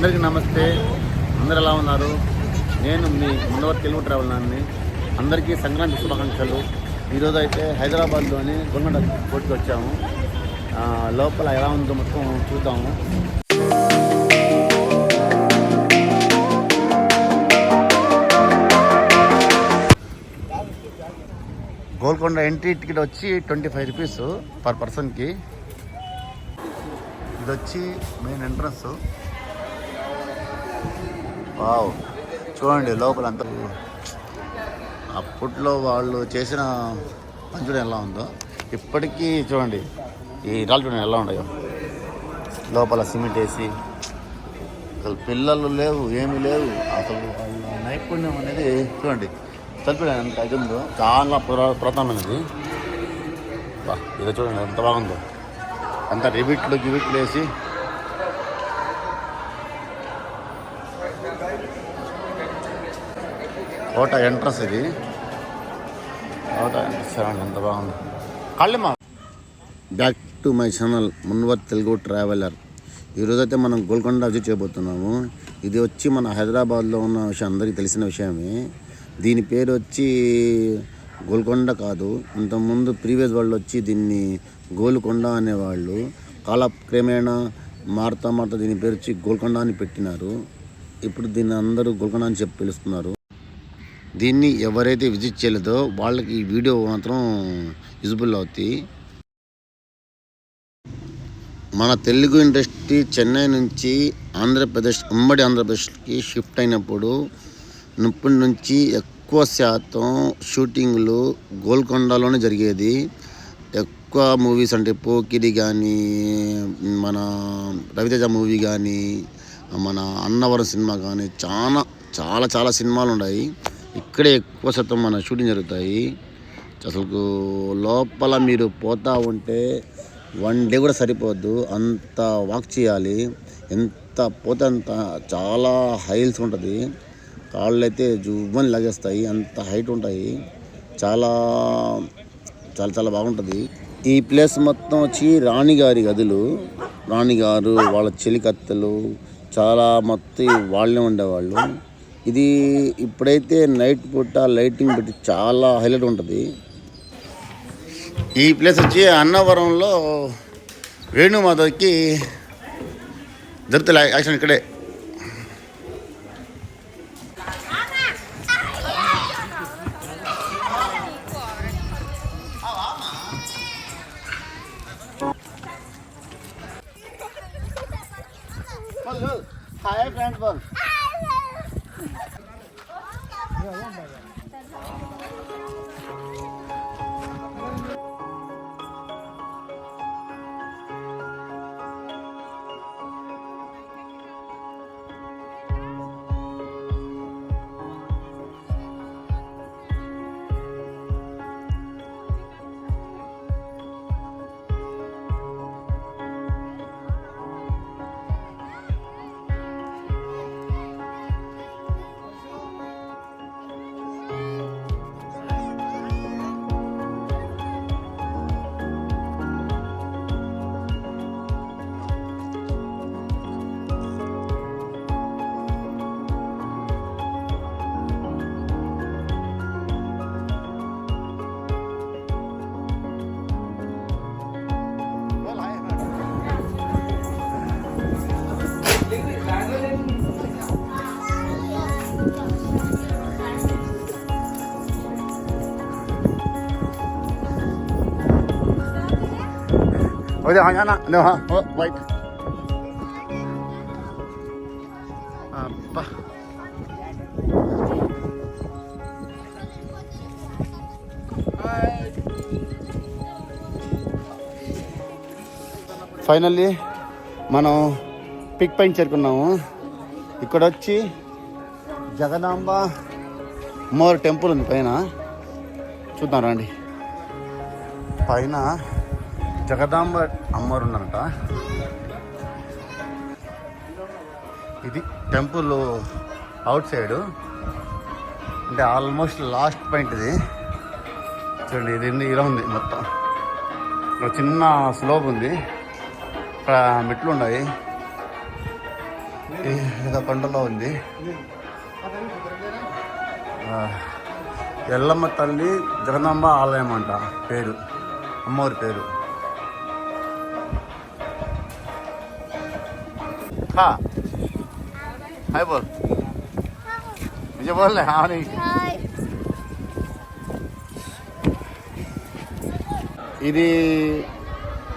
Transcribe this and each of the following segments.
అందరికీ నమస్తే. అందరు ఎలా ఉన్నారు? నేను మీ ముందవర్ తెలుగు ట్రావెల్ నాన్ని. అందరికీ సంక్రాంతి శుభాకాంక్షలు. ఈరోజు అయితే హైదరాబాద్లోని గుండ కోర్టుకి వచ్చాము. లోపల ఎలా ఉందో మొత్తం చూద్దాము. గోల్కొండ ఎంట్రీ టికెట్ వచ్చి ట్వంటీ ఫైవ్ రూపీస్ పర్ పర్సన్కి. ఇది వచ్చి మెయిన్ ఎంట్రన్స్. వావ్. చూడండి లోపల అంత. అప్పట్లో వాళ్ళు చేసిన పంచుడు ఎలా ఉందో. ఇప్పటికీ చూడండి ఈ రాళ్ళు చూడండి ఎలా ఉన్నాయో. లోపల సిమెంట్ వేసి అసలు పిల్లలు లేవు ఏమీ లేవు. అసలు వాళ్ళ నైపుణ్యం అనేది చూడండి చనిపోయాడు ఎంత అది ఉందో చాలా పురా పురాతనమైనది. ఇదో చూడండి ఎంత బాగుందో. అంత రిబిట్లు గిబిట్లు వేసి కోట ఎంట్రన్స్ ఇది. కోట ఎంట్రన్స్ చూడండి ఎంత బాగుంది. కళ్ళమా back to my channel Munwar Telugu traveller ఈరోజైతే మనం గోల్కొండ విజిట్ చేయబోతున్నాము. ఇది వచ్చి మన హైదరాబాద్లో ఉన్న విషయం అందరికీ తెలిసిన విషయమే. దీని పేరు వచ్చి గోల్కొండ కాదు. ఇంతకుముందు ప్రీవియస్ వాళ్ళు వచ్చి దీన్ని గోల్కొండ అనేవాళ్ళు. కాలక్రమేణా మారుతా మారుతా దీని పేరు వచ్చి గోల్కొండ అని పెట్టినారు. ఇప్పుడు దీన్ని అందరూ గోల్కొండ అని చెప్పి పిలుస్తున్నారు. దీన్ని ఎవరైతే విజిట్ చేయలేదో వాళ్ళకి ఈ వీడియో మాత్రం యూజ్బుల్ అవుతాయి మన తెలుగు ఇండస్ట్రీ చెన్నై నుంచి ఆంధ్రప్రదేశ్ ఉమ్మడి ఆంధ్రప్రదేశ్కి షిఫ్ట్ అయినప్పుడు నుప్పటి నుంచి ఎక్కువ శాతం షూటింగ్లు గోల్కొండలోనే జరిగేది. ఎక్కువ మూవీస్ అంటే పోకిరి కానీ మన రవితేజ మూవీ కానీ మన అన్నవరం సినిమా కానీ చాలా చాలా చాలా సినిమాలు ఉన్నాయి ఇక్కడే ఎక్కువ శాతం మన షూటింగ్ జరుగుతాయి. అసలు లోపల మీరు పోతా ఉంటే వన్ డే కూడా సరిపోద్దు. అంత వాక్ చేయాలి. ఎంత పోతే అంత చాలా హైల్స్ ఉంటుంది. కాళ్ళు అయితే జువ్వని లాగేస్తాయి. అంత హైట్ ఉంటాయి. చాలా చాలా చాలా బాగుంటుంది. ఈ ప్లేస్ మొత్తం వచ్చి రాణిగారి గదులు. రాణిగారు వాళ్ళ చెలికత్తెలు చాలా మొత్తం వాళ్ళే ఉండేవాళ్ళు. ఇది ఇప్పుడైతే నైట్ పూట లైటింగ్ పెట్టి చాలా హైలైట్ ఉంటుంది. ఈ ప్లేస్ వచ్చి అన్నవరంలో వేణుమాధవ్కి జరుగుతుంది యాక్షన్ ఇక్కడే. హాయ్ ఫ్రెండ్స్ 没有，忘不。ఫైనల్లీ మనం పిక్ పైన చేరుకున్నాము. ఇక్కడ వచ్చి జగదాంబ మోర్ టెంపుల్ ఉంది పైన. చూద్దాం రండి. పైన జగదాంబ అమ్మవారు ఉన్నారట. ఇది టెంపుల్ అవుట్ సైడ్. అంటే ఆల్మోస్ట్ లాస్ట్ పాయింట్ ఇది. చూడండి ఇది ఇలా ఉంది మొత్తం. ఇక్కడ చిన్న స్లోప్ ఉంది. ఇక్కడ మెట్లు ఉన్నాయి. ఏదో కొండలో ఉంది. ఎల్లమ్మ తల్లి జగదాంబ ఆలయం అంట పేరు. అమ్మవారి పేరు. హా హాయ్ బోల్ मुझे बोल रहे हाँ नहीं ఇది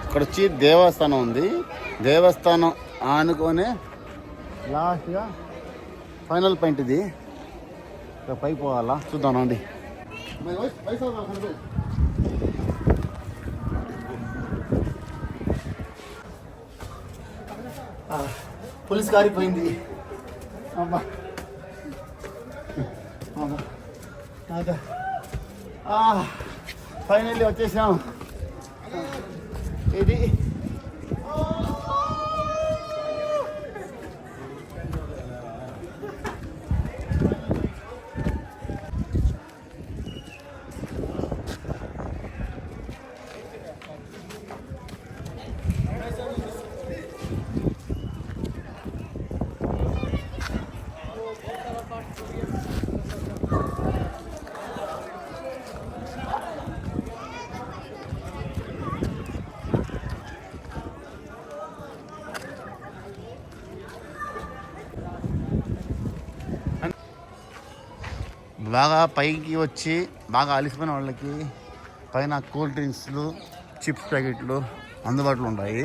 ఇక్కడ వచ్చి దేవస్థానం ఉంది దేవస్థానం ఆనుకొని లాస్ట్గా ఫైనల్ పాయింట్ ఇది ఇక్కడ పైకి పోవాలా చూద్దాం అండి పోలీస్ కారిపోయింది అమ్మా. అదే. ఫైనల్లీ వచ్చేసాం. ఇది బాగా పైకి వచ్చి బాగా అలిసిపోయిన వాళ్ళకి పైన కూల్ డ్రింక్స్లు చిప్స్ ప్యాకెట్లు అందుబాటులో ఉంటాయి.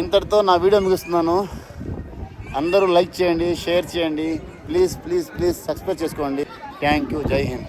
ఇంతటితో నా వీడియో ముగిస్తున్నాను. అందరూ లైక్ చేయండి షేర్ చేయండి. ప్లీజ్ ప్లీజ్ ప్లీజ్ సబ్స్క్రైబ్ చేసుకోండి. Thank you. జై హింద్.